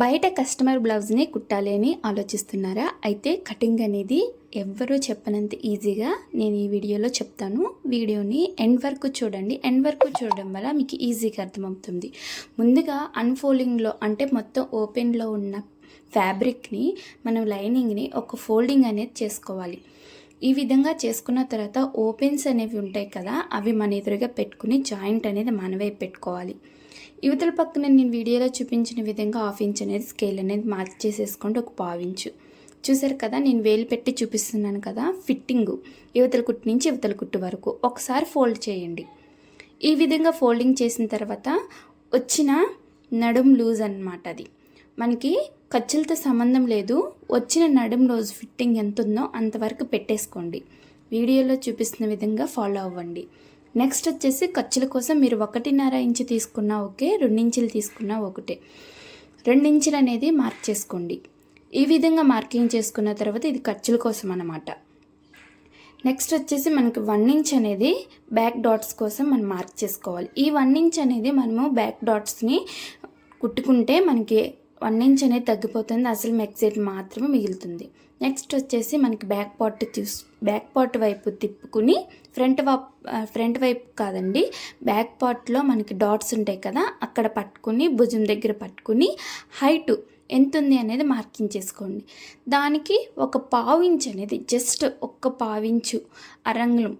బయట కస్టమర్ బ్లౌజ్ని కుట్టాలి అని ఆలోచిస్తున్నారా? అయితే కటింగ్ అనేది ఎవ్వరూ చెప్పనంత ఈజీగా నేను ఈ వీడియోలో చెప్తాను. వీడియోని ఎండ్ వరకు చూడండి. ఎండ్ వరకు చూడడం వల్ల మీకు ఈజీగా అర్థమవుతుంది. ముందుగా అన్ఫోల్డింగ్లో అంటే మొత్తం ఓపెన్లో ఉన్న ఫ్యాబ్రిక్ని మనం లైనింగ్ని ఒక ఫోల్డింగ్ అనేది చేసుకోవాలి. ఈ విధంగా చేసుకున్న తర్వాత ఓపెన్స్ అనేవి ఉంటాయి కదా అవి మన ఎదురుగా పెట్టుకుని జాయింట్ అనేది మనవే పెట్టుకోవాలి. యువతల పక్కన నేను వీడియోలో చూపించిన విధంగా హాఫ్ ఇంచ్ అనేది స్కేల్ అనేది మార్క్ చేసేసుకోండి ఒక పావించు చూసారు కదా నేను వేలు పెట్టి చూపిస్తున్నాను కదా ఫిట్టింగు యువతల కుట్టు నుంచి యువతల కుట్టు వరకు. ఒకసారి ఫోల్డ్ చేయండి. ఈ విధంగా ఫోల్డింగ్ చేసిన తర్వాత వచ్చిన నడుం లూజ్ అనమాట అది. మనకి ఖర్చులతో సంబంధం లేదు. వచ్చిన నడుం రోజు ఫిట్టింగ్ ఎంత ఉందో అంతవరకు పెట్టేసుకోండి. వీడియోలో చూపిస్తున్న విధంగా ఫాలో అవ్వండి. నెక్స్ట్ వచ్చేసి ఖర్చుల కోసం మీరు ఒకటిన్నర ఇంచు తీసుకున్నా ఓకే రెండించులు తీసుకున్నా ఒకటే. రెండించులు అనేది మార్క్ చేసుకోండి. ఈ విధంగా మార్కింగ్ చేసుకున్న తర్వాత ఇది ఖర్చుల కోసం అన్నమాట. నెక్స్ట్ వచ్చేసి మనకి వన్ ఇంచ్ అనేది బ్యాక్ డాట్స్ కోసం మనం మార్క్ చేసుకోవాలి. ఈ వన్ ఇంచ్ అనేది మనము బ్యాక్ డాట్స్ని కుట్టుకుంటే మనకి వన్ ఇంచ్ అనేది తగ్గిపోతుంది. అసలు మెక్సైట్ మాత్రమే మిగులుతుంది. నెక్స్ట్ వచ్చేసి మనకి బ్యాక్ పార్ట్ చూస్ బ్యాక్ పార్ట్ వైపు తిప్పుకుని ఫ్రంట్ వా ఫ్రంట్ వైపు కాదండి. బ్యాక్ పార్ట్లో మనకి డాట్స్ ఉంటాయి కదా అక్కడ పట్టుకుని భుజం దగ్గర పట్టుకుని హైటు ఎంత ఉంది అనేది మార్కింగ్ చేసుకోండి. దానికి ఒక పావు అనేది జస్ట్ ఒక్క పావించు అరంగులం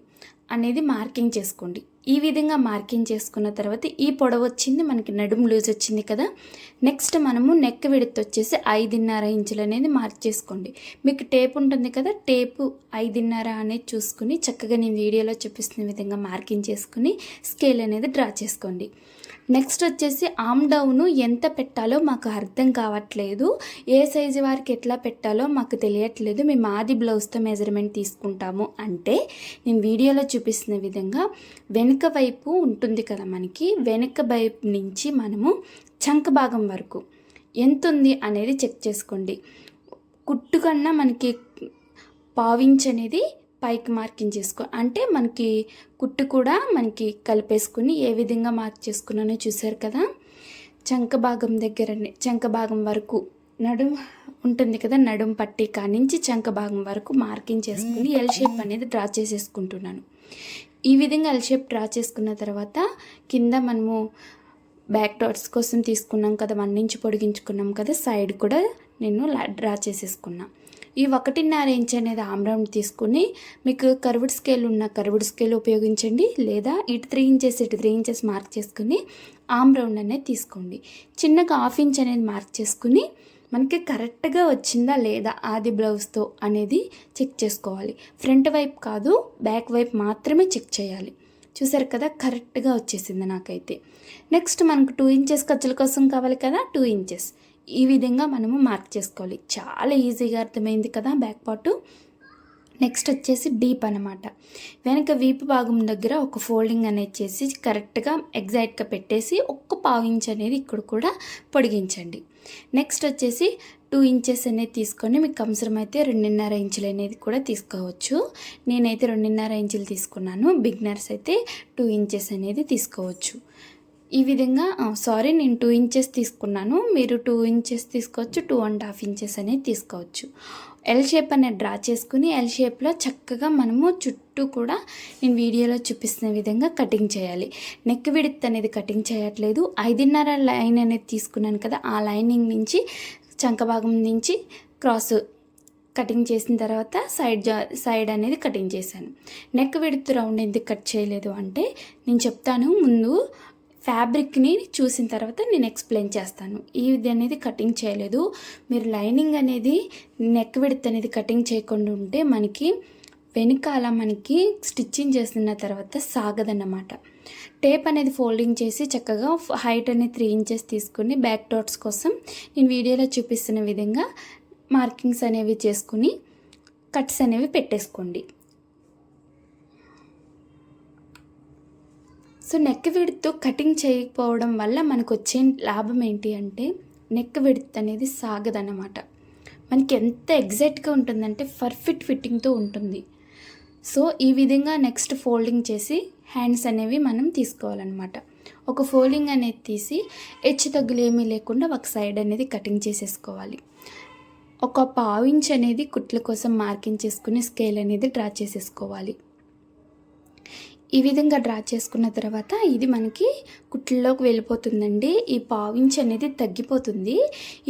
అనేది మార్కింగ్ చేసుకోండి. ఈ విధంగా మార్కింగ్ చేసుకున్న తర్వాత ఈ పొడవు వచ్చింది మనకి నడుము లూజ్ వచ్చింది కదా నెక్స్ట్ మనము నెక్ విడత్ వచ్చేసి ఐదున్నర ఇంచులు అనేది మార్క్ చేసుకోండి. మీకు టేప్ ఉంటుంది కదా టేపు ఐదున్నర అనేది చూసుకుని చక్కగా నేను వీడియోలో చూపిస్తున్న విధంగా మార్కింగ్ చేసుకుని స్కేల్ అనేది డ్రా చేసుకోండి. నెక్స్ట్ వచ్చేసి ఆమ్ డౌన్ ఎంత పెట్టాలో మాకు అర్థం కావట్లేదు. ఏ సైజు వారికి ఎట్లా పెట్టాలో మాకు తెలియట్లేదు. మేము ఆది బ్లౌజ్తో మెజర్మెంట్ తీసుకుంటాము అంటే నేను వీడియోలో చూపిస్తున్న విధంగా వెనుక వైపు ఉంటుంది కదా మనకి వెనుక వైపు నుంచి మనము చంక భాగం వరకు. ఎంత ఉంది అనేది చెక్ చేసుకోండి. కుట్టు కన్నా మనకి పావించ్ అనేది పైకి మార్కింగ్ చేసుకో అంటే మనకి కుట్టు కూడా మనకి కలిపేసుకుని ఏ విధంగా మార్క్ చేసుకున్నానో చూసారు కదా? చంక భాగం దగ్గర చంక భాగం వరకు నడుం ఉంటుంది కదా? నడుం పట్టి కానించి చంక భాగం వరకు మార్కింగ్ చేసుకుని ఎల్ షేప్ అనేది డ్రా చేసేసుకుంటున్నాను. ఈ విధంగా ఎల్ షేప్ డ్రా చేసుకున్న తర్వాత కింద మనము బ్యాక్ డాట్స్ కోసం తీసుకున్నాం కదా వన్ ఇంచ్ పొడిగించుకున్నాం కదా సైడ్ కూడా నేను డ్రా చేసేసుకున్నా. ఈ ఒకటిన్నర ఇంచ్ అనేది ఆమ్ రౌండ్ తీసుకుని మీకు కర్వుడ్ స్కేల్ ఉన్న కర్వుడ్ స్కేల్ ఉపయోగించండి లేదా ఇటు త్రీ ఇంచెస్ ఇటు త్రీ ఇంచెస్ మార్క్ చేసుకుని ఆమ్ రౌండ్ అనేది తీసుకోండి. చిన్నగా హాఫ్ ఇంచ్ అనేది మార్క్ చేసుకుని మనకి కరెక్ట్గా వచ్చిందా లేదా ఆది బ్లౌజ్తో అనేది చెక్ చేసుకోవాలి. ఫ్రంట్ వైపు కాదు బ్యాక్ వైపు మాత్రమే చెక్ చేయాలి. చూసారు కదా? కరెక్ట్గా వచ్చేసింది నాకైతే. నెక్స్ట్ మనకు టూ ఇంచెస్ ఖర్చుల కోసం కావాలి కదా? Two inches. ఈ విధంగా మనము మార్క్ చేసుకోవాలి. చాలా ఈజీగా అర్థమైంది కదా బ్యాక్ పార్ట్? నెక్స్ట్ వచ్చేసి డీప్ అనమాట వెనక వీపు భాగం దగ్గర ఒక ఫోల్డింగ్ అనేది చేసి కరెక్ట్గా ఎగ్జాక్ట్గా పెట్టేసి ఒక్క పావు ఇంచ్ అనేది ఇక్కడ కూడా పొడిగించండి. నెక్స్ట్ వచ్చేసి టూ ఇంచెస్ అనేది తీసుకొని మీకు అవసరమైతే రెండున్నర ఇంచులు అనేది కూడా తీసుకోవచ్చు. నేనైతే రెండున్నర ఇంచులు తీసుకున్నాను. బిగ్నర్స్ అయితే టూ ఇంచెస్ అనేది తీసుకోవచ్చు. ఈ విధంగా సారీ నేను టూ ఇంచెస్ తీసుకున్నాను. మీరు టూ ఇంచెస్ తీసుకోవచ్చు టూ అండ్ హాఫ్ ఇంచెస్ అనేది తీసుకోవచ్చు. ఎల్ షేప్ అనేది డ్రా చేసుకుని ఎల్ షేప్లో చక్కగా మనము చుట్టూ కూడా నేను వీడియోలో చూపిస్తున్న విధంగా కటింగ్ చేయాలి. నెక్ విడిత్ అనేది కటింగ్ చేయట్లేదు. ఐదున్నర లైన్ అనేది తీసుకున్నాను కదా ఆ లైనింగ్ నుంచి చంక భాగం నుంచి క్రాస్ కటింగ్ చేసిన తర్వాత సైడ్ జా సైడ్ అనేది కటింగ్ చేశాను. నెక్ విడుతు రౌండ్ ఎందుకు కట్ చేయలేదు అంటే నేను చెప్తాను ముందు ఫ్యాబ్రిక్ని చూసిన తర్వాత నేను ఎక్స్ప్లెయిన్ చేస్తాను. ఇది అనేది కటింగ్ చేయలేదు. మీరు లైనింగ్ అనేది నెక్ విడత్ అనేది కటింగ్ చేయకుండా ఉంటే మనకి వెనకాల మనకి స్టిచ్చింగ్ చేసిన తర్వాత సాగదన్నమాట. టేప్ అనేది ఫోల్డింగ్ చేసి చక్కగా హైట్ అనేది త్రీ ఇంచెస్ తీసుకుని బ్యాక్ డాట్స్ కోసం నేను వీడియోలో చూపిస్తున్న విధంగా మార్కింగ్స్ అనేవి చేసుకుని కట్స్ అనేవి పెట్టేసుకోండి. సో నెక్ విడుతు కటింగ్ చేయకపోవడం వల్ల మనకు వచ్చే లాభం ఏంటి అంటే నెక్ విడుత్ అనేది సాగదన్నమాట. మనకి ఎంత ఎగ్జాక్ట్గా ఉంటుందంటే పర్ఫెక్ట్ ఫిట్టింగ్తో ఉంటుంది. సో ఈ విధంగా నెక్స్ట్ ఫోల్డింగ్ చేసి హ్యాండ్స్ అనేవి మనం తీసుకోవాలన్నమాట. ఒక ఫోల్డింగ్ అనేది తీసి హెచ్చు తగ్గులు ఏమీ లేకుండా ఒక సైడ్ అనేది కటింగ్ చేసేసుకోవాలి. ఒక పావు ఇంచ్ అనేది కుట్ల కోసం మార్కింగ్ చేసుకుని స్కేల్ అనేది డ్రా చేసేసుకోవాలి. ఈ విధంగా డ్రా చేసుకున్న తర్వాత ఇది మనకి కుట్లలోకి వెళ్ళిపోతుందండి. ఈ పావించ్ అనేది తగ్గిపోతుంది.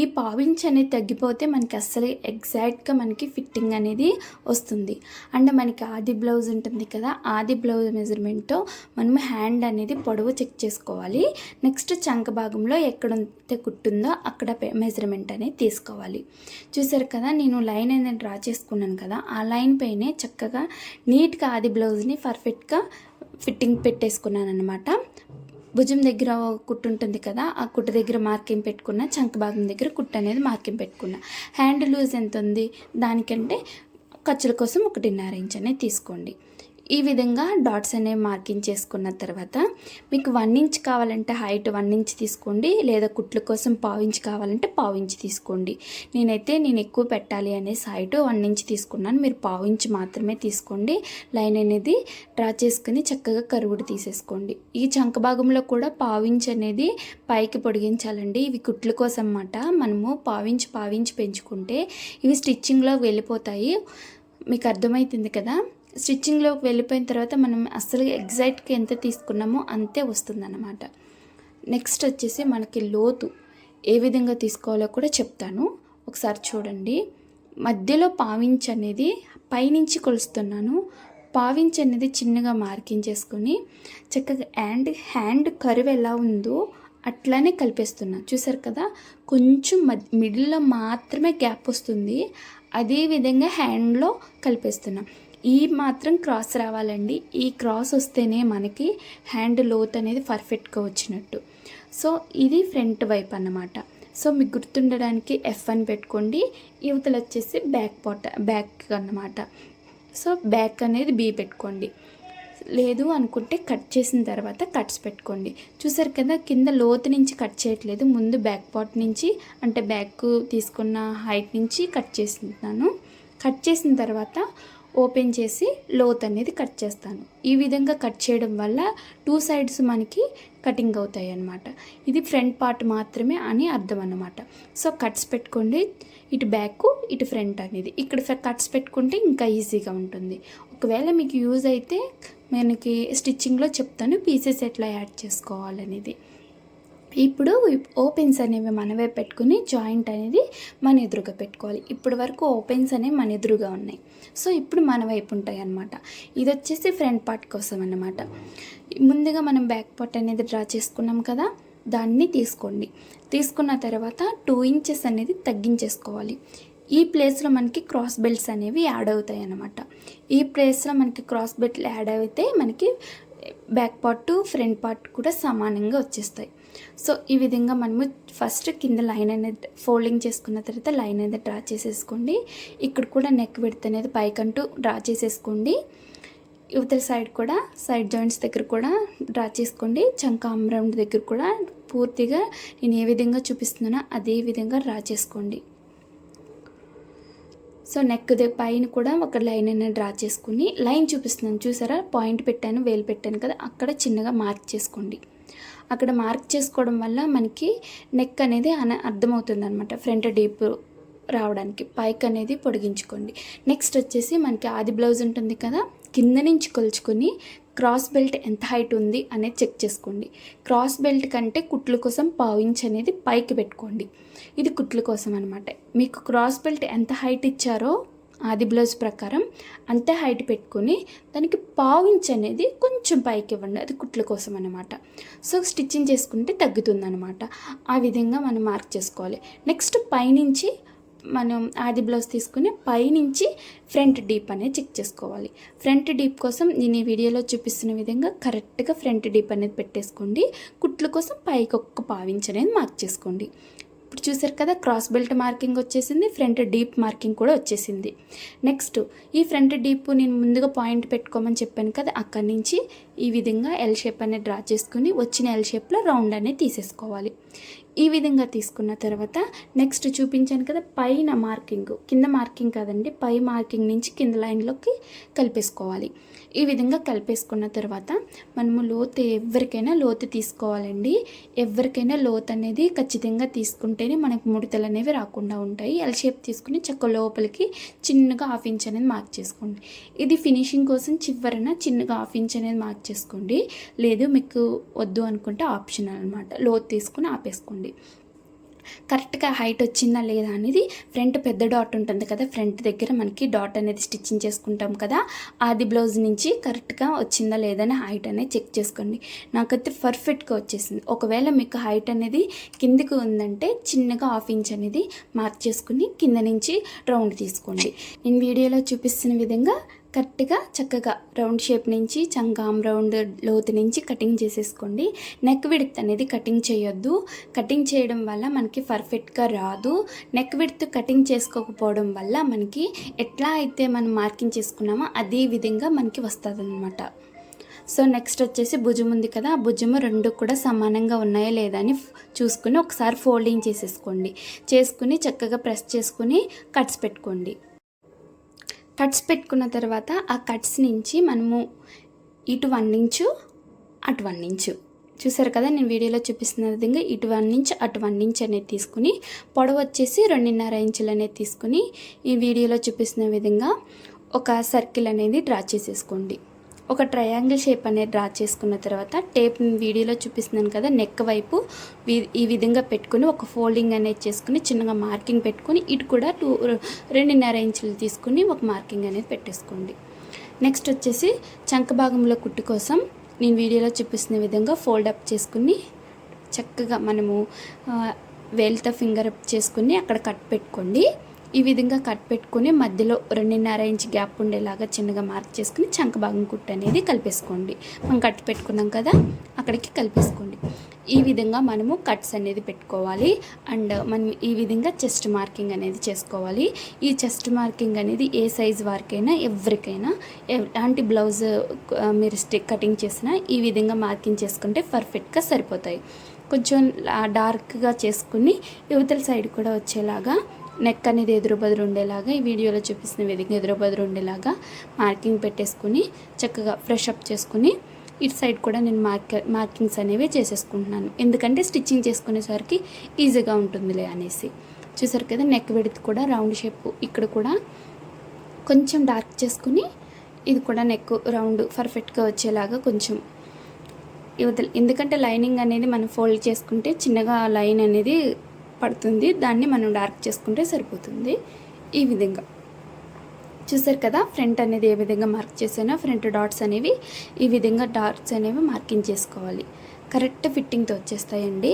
ఈ పావించ్ అనేది తగ్గిపోతే మనకి అస్సలు ఎగ్జాక్ట్గా మనకి ఫిట్టింగ్ అనేది వస్తుంది. అండ్ మనకి ఆది బ్లౌజ్ ఉంటుంది కదా ఆది బ్లౌజ్ మెజర్మెంట్తో మనం హ్యాండ్ అనేది పొడవు చెక్ చేసుకోవాలి. నెక్స్ట్ చంక భాగంలో ఎక్కడైతే కుట్టుందో అక్కడ మెజర్మెంట్ అనేది తీసుకోవాలి. చూసారు కదా నేను లైన్ అనేది డ్రా చేసుకున్నాను కదా ఆ లైన్ పైనే చక్కగా నీట్గా ఆది బ్లౌజ్ని పర్ఫెక్ట్గా ఫిట్టింగ్ పెట్టేసుకున్నాను అనమాట భుజం దగ్గర కుట్టు ఉంటుంది కదా ఆ కుట్టు దగ్గర మార్కింగ్ పెట్టుకున్న చంక భాగం దగ్గర కుట్టు అనేది మార్కింగ్ పెట్టుకున్నా. హ్యాండ్ లూజ్ ఎంత ఉంది? దానికంటే ఖర్చుల కోసం ఒకటిన్నర ఇంచ్ అనేది తీసుకోండి. ఈ విధంగా డాట్స్ అనేవి మార్కింగ్ చేసుకున్న తర్వాత మీకు వన్ ఇంచ్ కావాలంటే హైట్ వన్ ఇంచ్ తీసుకోండి లేదా కుట్ల కోసం పావు ఇంచ్ కావాలంటే పావు ఇంచ్ తీసుకోండి. నేనైతే నేను ఎక్కువ పెట్టాలి అనేసి హైట్ వన్ ఇంచ్ తీసుకున్నాను. మీరు పావు ఇంచ్ మాత్రమే తీసుకోండి. లైన్ అనేది డ్రా చేసుకుని చక్కగా కరువుడు తీసేసుకోండి. ఈ చంక భాగంలో కూడా పావు ఇంచ్ అనేది పైకి పొడిగించాలండి. ఇవి కుట్ల కోసం అన్నమాట. మనము పావించి పావించి పెంచుకుంటే ఇవి స్టిచ్చింగ్లో వెళ్ళిపోతాయి. మీకు అర్థమవుతుంది కదా? స్టిచ్చింగ్లోకి వెళ్ళిపోయిన తర్వాత మనం అసలు ఎగ్జాక్ట్గా ఎంత తీసుకున్నామో అంతే వస్తుందన్నమాట. నెక్స్ట్ వచ్చేసి మనకి లోతు ఏ విధంగా తీసుకోవాలో కూడా చెప్తాను. ఒకసారి చూడండి. మధ్యలో పావించ్ అనేది పైనుంచి కొలుస్తున్నాను. పావించ్ అనేది చిన్నగా మార్కింగ్ చేసుకొని చక్కగా హ్యాండ్ హ్యాండ్ కరువు ఎలా ఉందో అట్లానే కలిపేస్తున్నా. చూసారు కదా? కొంచెం మిడిల్లో మాత్రమే గ్యాప్ వస్తుంది. అదే విధంగా హ్యాండ్లో కలిపేస్తున్నాం. ఈ మాత్రం క్రాస్ రావాలండి. ఈ క్రాస్ వస్తేనే మనకి హ్యాండ్ లోత్ అనేది పర్ఫెక్ట్గా వచ్చినట్టు. సో ఇది ఫ్రంట్ వైపు అన్నమాట. సో మీకు గుర్తుండడానికి ఎఫ్ అని పెట్టుకోండి. యువతలు వచ్చేసి బ్యాక్ పాట బ్యాక్ అన్నమాట. సో బ్యాక్ అనేది బీ పెట్టుకోండి. లేదు అనుకుంటే కట్ చేసిన తర్వాత కట్స్ పెట్టుకోండి. చూసారు కదా కింద లోతు నుంచి కట్ చేయట్లేదు. ముందు బ్యాక్ పార్ట్ నుంచి అంటే బ్యాక్ తీసుకున్న హైట్ నుంచి కట్ చేస్తున్నాను. కట్ చేసిన తర్వాత ఓపెన్ చేసి లోత్ అనేది కట్ చేస్తాను. ఈ విధంగా కట్ చేయడం వల్ల టూ సైడ్స్ మనకి కటింగ్ అవుతాయి అన్నమాట. ఇది ఫ్రంట్ పార్ట్ మాత్రమే అని అర్థం అన్నమాట. సో కట్స్ పెట్టుకోండి ఇటు బ్యాక్ ఇటు ఫ్రంట్ అనేది. ఇక్కడ కట్స్ పెట్టుకుంటే ఇంకా ఈజీగా ఉంటుంది. ఒకవేళ మీకు యూజ్ అయితే మనకి స్టిచ్చింగ్లో చెప్తాను పీసెస్ ఎట్లా యాడ్ చేసుకోవాలనేది. ఇప్పుడు ఓపెన్స్ అనేవి మనమే పెట్టుకుని జాయింట్ అనేది మన ఎదురుగా పెట్టుకోవాలి. ఇప్పటి వరకు ఓపెన్స్ అనేవి మన ఎదురుగా ఉన్నాయి. సో ఇప్పుడు మన వైపు ఉంటాయి అన్నమాట. ఇది వచ్చేసి ఫ్రంట్ పార్ట్ కోసం అన్నమాట. ముందుగా మనం బ్యాక్ పార్ట్ అనేది డ్రా చేసుకున్నాం కదా దాన్ని తీసుకోండి. తీసుకున్న తర్వాత టూ ఇంచెస్ అనేది తగ్గించేసుకోవాలి. ఈ ప్లేస్లో మనకి క్రాస్ బెల్ట్స్ అనేవి యాడ్ అవుతాయి అన్నమాట. ఈ ప్లేస్లో మనకి క్రాస్ బెల్ట్లు యాడ్ అయితే మనకి బ్యాక్ పార్ట్ ఫ్రంట్ పార్ట్ కూడా సమానంగా వచ్చేస్తాయి. సో ఈ విధంగా మనము ఫస్ట్ కింద లైన్ అనేది ఫోల్డింగ్ చేసుకున్న తర్వాత లైన్ అనేది డ్రా చేసేసుకోండి. ఇక్కడ కూడా నెక్ విడత్ అనేది పైకంటూ డ్రా చేసేసుకోండి. యువతల సైడ్ కూడా సైడ్ జాయింట్స్ దగ్గర కూడా డ్రా చేసుకోండి. చంక అమ్రౌండ్ దగ్గర కూడా పూర్తిగా నేను ఏ విధంగా చూపిస్తున్నానో అదే విధంగా డ్రా చేసుకోండి. సో నెక్ పైన కూడా ఒక లైన్ అనేది డ్రా చేసుకుని లైన్ చూపిస్తున్నాను. చూసారా? పాయింట్ పెట్టాను వేలు పెట్టాను కదా? అక్కడ చిన్నగా మార్క్ చేసుకోండి. అక్కడ మార్క్ చేసుకోవడం వల్ల మనకి నెక్ అనేది అన అర్థమవుతుంది అనమాట ఫ్రంట్ డీప్ రావడానికి పైక్ అనేది పొడిగించుకోండి. నెక్స్ట్ వచ్చేసి మనకి ఆది బ్లౌజ్ ఉంటుంది కదా కింద నుంచి కొలుచుకొని క్రాస్ బెల్ట్ ఎంత హైట్ ఉంది అనేది చెక్ చేసుకోండి. క్రాస్ బెల్ట్ కంటే కుట్లు కోసం పావించ్ అనేది పైకి పెట్టుకోండి. ఇది కుట్లు కోసం అనమాట మీకు క్రాస్ బెల్ట్ ఎంత హైట్ ఇచ్చారో ఆది బ్లౌజ్ ప్రకారం అంతే హైట్ పెట్టుకొని దానికి పావించ్ అనేది కొంచెం పైకి ఇవ్వండి. అది కుట్ల కోసం అనమాట సో స్టిచ్చింగ్ చేసుకుంటే తగ్గుతుందనమాట ఆ విధంగా మనం మార్క్ చేసుకోవాలి. నెక్స్ట్ పైనుంచి మనం ఆది బ్లౌజ్ తీసుకుని పైనుంచి ఫ్రంట్ డీప్ అనేది చెక్ చేసుకోవాలి. ఫ్రంట్ డీప్ కోసం నేను ఈ వీడియోలో చూపిస్తున్న విధంగా కరెక్ట్గా ఫ్రంట్ డీప్ అనేది పెట్టేసుకోండి. కుట్లు కోసం పైకి ఒక్క పావించి అనేది మార్క్ చేసుకోండి. ఇప్పుడు చూసారు కదా క్రాస్ బెల్ట్ మార్కింగ్ వచ్చేసింది ఫ్రంట్ డీప్ మార్కింగ్ కూడా వచ్చేసింది. నెక్స్ట్ ఈ ఫ్రంట్ డీప్ నేను ముందుగా పాయింట్ పెట్టుకోమని చెప్పాను కదా అక్కడి నుంచి ఈ విధంగా ఎల్ షేప్ అనేది డ్రా చేసుకుని వచ్చిన ఎల్ షేప్లో రౌండ్ అనేది తీసేసుకోవాలి. ఈ విధంగా తీసుకున్న తర్వాత నెక్స్ట్ చూపించాను కదా పైన మార్కింగ్ కింద మార్కింగ్ కాదండి పై మార్కింగ్ నుంచి కింద లైన్లోకి కలిపేసుకోవాలి. ఈ విధంగా కలిపేసుకున్న తర్వాత మనము లోతు ఎవరికైనా లోతు తీసుకోవాలండి. ఎవరికైనా లోతు అనేది ఖచ్చితంగా తీసుకుంటేనే మనకు ముడతలు అనేవి రాకుండా ఉంటాయి. ఎల్ షేప్ తీసుకుని చక్క లోపలికి చిన్నగా హాఫ్ ఇంచ్ అనేది మార్క్ చేసుకోండి. ఇది ఫినిషింగ్ కోసం చివరన చిన్నగా హాఫ్ ఇంచ్ అనేది మార్క్ చేసుకోండి లేదు మీకు వద్దు అనుకుంటే ఆప్షనల్ అనమాట లోతు తీసుకుని ఆపేసుకోండి. కరెక్ట్గా హైట్ వచ్చిందా లేదా అనేది ఫ్రంట్ పెద్ద డాట్ ఉంటుంది కదా ఫ్రంట్ దగ్గర మనకి డాట్ అనేది స్టిచ్చింగ్ చేసుకుంటాం కదా అది బ్లౌజ్ నుంచి కరెక్ట్గా వచ్చిందా లేదని హైట్ అనేది చెక్ చేసుకోండి. నాకైతే పర్ఫెక్ట్గా వచ్చేసింది. ఒకవేళ మీకు హైట్ అనేది కిందికి ఉందంటే చిన్నగా హాఫ్ ఇంచ్ అనేది మార్క్ చేసుకుని కింద నుంచి రౌండ్ తీసుకోండి. నేను వీడియోలో చూపిస్తున్న విధంగా కరెక్ట్గా చక్కగా రౌండ్ షేప్ నుంచి చంగాం రౌండ్ లోతు నుంచి కటింగ్ చేసేసుకోండి. నెక్ విడ్త్ అనేది కటింగ్ చేయొద్దు. కటింగ్ చేయడం వల్ల మనకి పర్ఫెక్ట్గా రాదు. నెక్ విడ్త్ కటింగ్ చేసుకోకపోవడం వల్ల మనకి ఎట్లా అయితే మనం మార్కింగ్ చేసుకున్నామో అదే విధంగా మనకి వస్తుంది అనమాట సో నెక్స్ట్ వచ్చేసి భుజం ఉంది కదా ఆ భుజము రెండు కూడా సమానంగా ఉన్నాయా లేదా అని చూసుకుని ఒకసారి ఫోల్డింగ్ చేసేసుకోండి. చేసుకుని చక్కగా ప్రెస్ చేసుకుని కట్స్ పెట్టుకోండి. కట్స్ పెట్టుకున్న తర్వాత ఆ కట్స్ నుంచి మనము ఇటు వన్ ఇంచు అటు వన్ ఇంచు. చూసారు కదా నేను వీడియోలో చూపిస్తున్న విధంగా ఇటు వన్ ఇంచ్ అటు వన్ ఇంచ్ అనేది తీసుకుని పొడవు వచ్చేసి రెండున్నర ఇంచులు అనేది తీసుకుని ఈ వీడియోలో చూపిస్తున్న విధంగా ఒక సర్కిల్ అనేది డ్రా చేసేసుకోండి. ఒక ట్రయాంగిల్ షేప్ అనేది డ్రా చేసుకున్న తర్వాత టేప్ వీడియోలో చూపిస్తున్నాను కదా నెక్ వైపు ఈ విధంగా పెట్టుకుని ఒక ఫోల్డింగ్ అనేది చేసుకుని చిన్నగా మార్కింగ్ పెట్టుకుని ఇటు కూడా టూ రెండున్నర ఇంచులు తీసుకుని ఒక మార్కింగ్ అనేది పెట్టేసుకోండి. నెక్స్ట్ వచ్చేసి చంక భాగంలో కుట్టు కోసం నేను వీడియోలో చూపిస్తున్న విధంగా ఫోల్డ్ అప్ చేసుకుని చక్కగా మనము ఆ, వేలితో ఫింగర్ అప్ చేసుకుని అక్కడ కట్ పెట్టుకోండి. ఈ విధంగా కట్ పెట్టుకుని మధ్యలో రెండున్నర ఇంచ్ గ్యాప్ ఉండేలాగా చిన్నగా మార్క్ చేసుకుని చంక భాగం కుట్టు అనేది కలిపేసుకోండి. మనం కట్ పెట్టుకున్నాం కదా అక్కడికి కలిపేసుకోండి. ఈ విధంగా మనము కట్స్ అనేది పెట్టుకోవాలి. అండ్ మనం ఈ విధంగా చెస్ట్ మార్కింగ్ అనేది చేసుకోవాలి. ఈ చెస్ట్ మార్కింగ్ అనేది ఏ సైజ్ వారికైనా ఎవరికైనా ఎలాంటి బ్లౌజ్ మీరు స్టిక్ కటింగ్ చేసినా ఈ విధంగా మార్కింగ్ చేసుకుంటే పర్ఫెక్ట్గా సరిపోతాయి. కొంచెం డార్క్గా చేసుకుని యువతల సైడ్ కూడా వచ్చేలాగా నెక్ అనేది ఎదురు బదురు ఉండేలాగా ఈ వీడియోలో చూపిస్తున్న విధంగా ఎదురు బదురు ఉండేలాగా మార్కింగ్ పెట్టేసుకుని చక్కగా ఫ్రెష్ అప్ చేసుకుని ఇటు సైడ్ కూడా నేను మార్క మార్కింగ్స్ అనేవి చేసేసుకుంటున్నాను. ఎందుకంటే స్టిచ్చింగ్ చేసుకునేసరికి ఈజీగా ఉంటుందిలే అనేసి. చూసారు కదా నెక్ విడత్ కూడా రౌండ్ షేప్ ఇక్కడ కూడా కొంచెం డార్క్ చేసుకుని ఇది కూడా నెక్ రౌండ్ పర్ఫెక్ట్గా వచ్చేలాగా కొంచెం యువతలు ఎందుకంటే లైనింగ్ అనేది మనం ఫోల్డ్ చేసుకుంటే చిన్నగా లైన్ అనేది పడుతుంది. దాన్ని మనం డార్క్ చేసుకుంటే సరిపోతుంది. ఈ విధంగా. చూసారు కదా ఫ్రంట్ అనేది ఏ విధంగా మార్క్ చేసానో ఫ్రంట్ డాట్స్ అనేవి ఈ విధంగా డాట్స్ అనేవి మార్కింగ్ చేసుకోవాలి. కరెక్ట్ ఫిట్టింగ్తో వచ్చేస్తాయండి.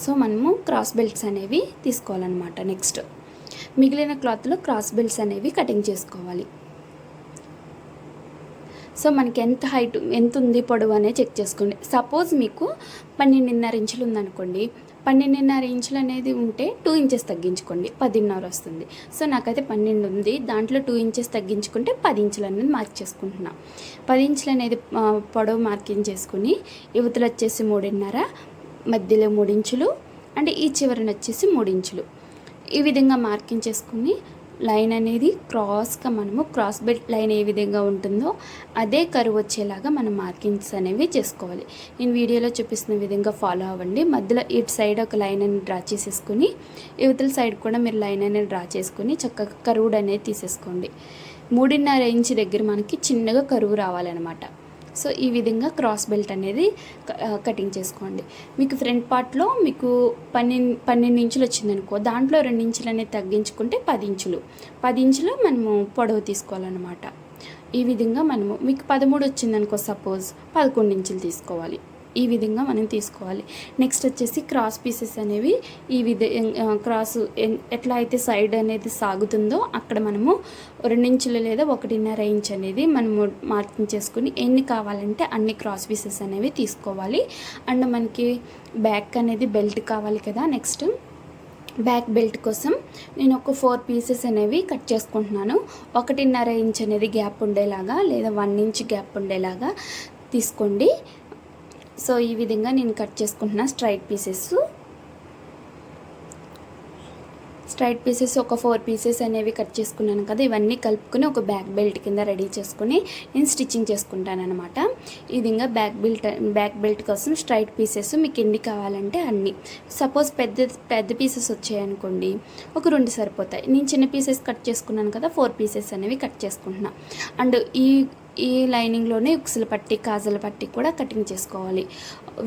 సో మనము క్రాస్ బెల్ట్స్ అనేవి తీసుకోవాలన్నమాట నెక్స్ట్. మిగిలిన క్లాత్లో క్రాస్ బెల్ట్స్ అనేవి కటింగ్ చేసుకోవాలి. సో మనకి ఎంత హైట్ ఎంత ఉంది పొడవు అనేది చెక్ చేసుకోండి. సపోజ్ మీకు పన్నెండున్నర ఇంచులు ఉందనుకోండి. పన్నెండున్నర ఇంచులు అనేది ఉంటే టూ ఇంచెస్ తగ్గించుకోండి పదిన్నర వస్తుంది. సో నాకైతే పన్నెండు ఉంది. దాంట్లో టూ ఇంచెస్ తగ్గించుకుంటే పది ఇంచులు అనేది మార్క్ చేసుకుంటున్నా. పది ఇంచులు అనేది పొడవు మార్కింగ్ చేసుకుని యువతలు వచ్చేసి మూడున్నర మధ్యలో మూడించులు అంటే ఈ చివరన వచ్చేసి మూడు ఇంచులు. ఈ విధంగా మార్కింగ్ చేసుకుని లైన్ అనేది క్రాస్గా మనము క్రాస్ బెల్ట్ లైన్ ఏ విధంగా ఉంటుందో అదే కరువు వచ్చేలాగా మనం మార్కింగ్స్ అనేవి చేసుకోవాలి. నేను వీడియోలో చూపిస్తున్న విధంగా ఫాలో అవ్వండి. మధ్యలో ఇటు సైడ్ ఒక లైన్ అనేది డ్రా చేసేసుకుని యువతల సైడ్ కూడా మీరు లైన్ అనేది డ్రా చేసుకుని చక్కగా కరువుడు అనేది తీసేసుకోండి. మూడున్నర ఇంచ్ దగ్గర మనకి చిన్నగా కరువు రావాలన్నమాట. సో ఈ విధంగా క్రాస్ బెల్ట్ అనేది కటింగ్ చేసుకోండి. మీకు ఫ్రంట్ పార్ట్లో మీకు పన్నెండు పన్నెండు ఇంచులు వచ్చిందనుకో దాంట్లో రెండు ఇంచులు అనేది తగ్గించుకుంటే పది ఇంచులు. పది ఇంచులు మనము పొడవు తీసుకోవాలన్నమాట. ఈ విధంగా మనము మీకు పదమూడు వచ్చిందనుకో సపోజ్ పదకొండు ఇంచులు తీసుకోవాలి. ఈ విధంగా మనం తీసుకోవాలి. నెక్స్ట్ వచ్చేసి క్రాస్ పీసెస్ అనేవి ఈ విధ క్రాస్ ఎన్- ఎట్లా అయితే సైడ్ అనేది సాగుతుందో అక్కడ మనము రెండించులు లేదా ఒకటిన్నర ఇంచ్ అనేది మనము మార్కింగ్ చేసుకుని ఎన్ని కావాలంటే అన్ని క్రాస్ పీసెస్ అనేవి తీసుకోవాలి. అండ్ మనకి బ్యాక్ అనేది బెల్ట్ కావాలి కదా నెక్స్ట్ బ్యాక్ బెల్ట్ కోసం నేను ఒక ఫోర్ పీసెస్ అనేవి కట్ చేసుకుంటున్నాను. ఒకటిన్నర ఇంచ్ అనేది గ్యాప్ ఉండేలాగా లేదా వన్ ఇంచ్ గ్యాప్ ఉండేలాగా తీసుకోండి. సో ఈ విధంగా నేను కట్ చేసుకుంటున్నా స్ట్రైట్ పీసెస్. స్ట్రైట్ పీసెస్ ఒక ఫోర్ పీసెస్ అనేవి కట్ చేసుకున్నాను కదా ఇవన్నీ కలుపుకొని ఒక బ్యాక్ బెల్ట్ కింద రెడీ చేసుకుని నేను స్టిచ్చింగ్ చేసుకుంటాను అనమాట ఈ విధంగా బ్యాక్ బెల్ట్ బ్యాక్ బెల్ట్ కోసం స్ట్రైట్ పీసెస్ మీకు ఎన్ని కావాలంటే అన్ని. సపోజ్ పెద్ద పెద్ద పీసెస్ వచ్చాయనుకోండి ఒక రెండు సరిపోతాయి. నేను చిన్న పీసెస్ కట్ చేసుకున్నాను కదా ఫోర్ పీసెస్ అనేవి కట్ చేసుకుంటున్నాను అండ్ ఈ ఈ లైనింగ్లోనే ఉక్సుల పట్టి కాజల పట్టి కూడా కటింగ్ చేసుకోవాలి.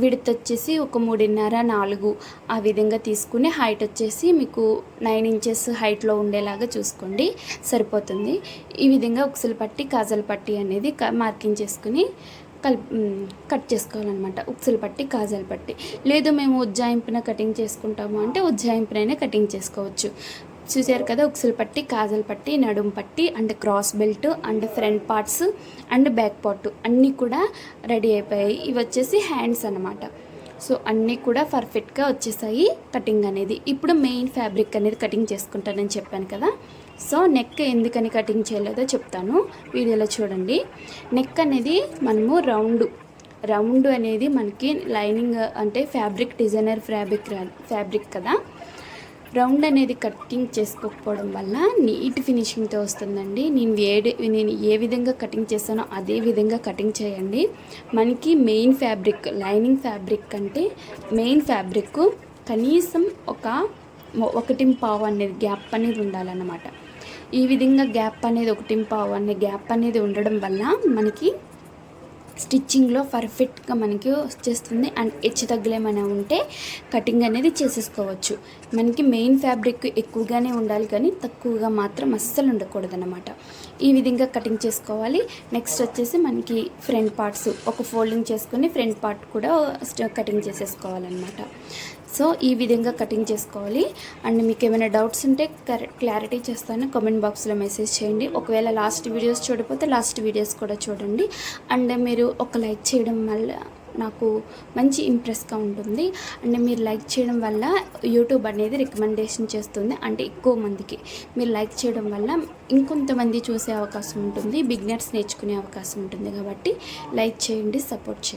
విడత్ వచ్చేసి ఒక మూడున్నర నాలుగు ఆ విధంగా తీసుకుని హైట్ వచ్చేసి మీకు నైన్ ఇంచెస్ హైట్లో ఉండేలాగా చూసుకోండి. సరిపోతుంది. ఈ విధంగా ఉక్సుల పట్టి కాజల పట్టి అనేది మార్కింగ్ చేసుకుని కల్ కట్ చేసుకోవాలన్నమాట. ఉక్సులు పట్టి కాజాలు పట్టి. లేదు మేము ఉజ్జాయింపున కటింగ్ చేసుకుంటాము అంటే ఉజ్జాయింపునైనా కటింగ్ చేసుకోవచ్చు. చూసారు కదా ఉక్సులు పట్టి కాజల్ పట్టి నడుం పట్టి and cross belt and front parts and back part అన్నీ కూడా రెడీ అయిపోయాయి. ఇవి వచ్చేసి హ్యాండ్స్ అన్నమాట. సో అన్నీ కూడా పర్ఫెక్ట్గా వచ్చేసాయి కటింగ్ అనేది. ఇప్పుడు మెయిన్ ఫ్యాబ్రిక్ అనేది కటింగ్ చేసుకుంటానని చెప్పాను కదా. సో నెక్ ఎందుకని కటింగ్ చేయలేదో చెప్తాను. వీడియోలో చూడండి. నెక్ అనేది మనము రౌండ్ రౌండ్ అనేది మనకి లైనింగ్ అంటే ఫ్యాబ్రిక్ డిజైనర్ ఫ్యాబ్రిక్ ఫ్యాబ్రిక్ కదా. రౌండ్ అనేది కటింగ్ చేసుకోకపోవడం వల్ల నీట్ ఫినిషింగ్తో వస్తుందండి. నేను వేడి నేను ఏ విధంగా కటింగ్ చేస్తానో అదే విధంగా కటింగ్ చేయండి. మనకి మెయిన్ ఫ్యాబ్రిక్ లైనింగ్ ఫ్యాబ్రిక్ అంటే మెయిన్ ఫ్యాబ్రిక్ కనీసం ఒక ఒకటి పావు అనేది గ్యాప్ అనేది ఉండాలన్నమాట. ఈ విధంగా గ్యాప్ అనేది ఒకటి పావు అనే గ్యాప్ అనేది ఉండడం వల్ల మనకి స్టిచ్చింగ్లో పర్ఫెక్ట్గా మనకి వచ్చేస్తుంది. అండ్ హెచ్చు తగ్గులు ఏమైనా ఉంటే కటింగ్ అనేది చేసేసుకోవచ్చు. మనకి మెయిన్ ఫ్యాబ్రిక్ ఎక్కువగానే ఉండాలి కానీ తక్కువగా మాత్రం అస్సలు ఉండకూడదన్నమాట. ఈ విధంగా కటింగ్ చేసుకోవాలి. నెక్స్ట్ వచ్చేసి మనకి ఫ్రంట్ పార్ట్స్ ఒక ఫోల్డింగ్ చేసుకుని ఫ్రంట్ పార్ట్ కూడా స్ట- కటింగ్ చేసేసుకోవాలన్నమాట. సో ఈ విధంగా కటింగ్ చేసుకోవాలి. అండ్ మీకు ఏమైనా డౌట్స్ ఉంటే క్లారిటీ చేస్తాను. కామెంట్ బాక్స్లో మెసేజ్ చేయండి. ఒకవేళ లాస్ట్ వీడియోస్ చూడకపోతే లాస్ట్ వీడియోస్ కూడా చూడండి. అండ్ మీరు ఒక లైక్ చేయడం వల్ల నాకు మంచి ఇంప్రెస్గా ఉంటుంది. అండ్ మీరు లైక్ చేయడం వల్ల యూట్యూబ్ అనేది రికమెండేషన్ చేస్తుంది. అంటే ఎక్కువ మందికి. మీరు లైక్ చేయడం వల్ల ఇంకొంతమంది చూసే అవకాశం ఉంటుంది. బిగినర్స్ నేర్చుకునే అవకాశం ఉంటుంది కాబట్టి లైక్ చేయండి సపోర్ట్ చేయండి.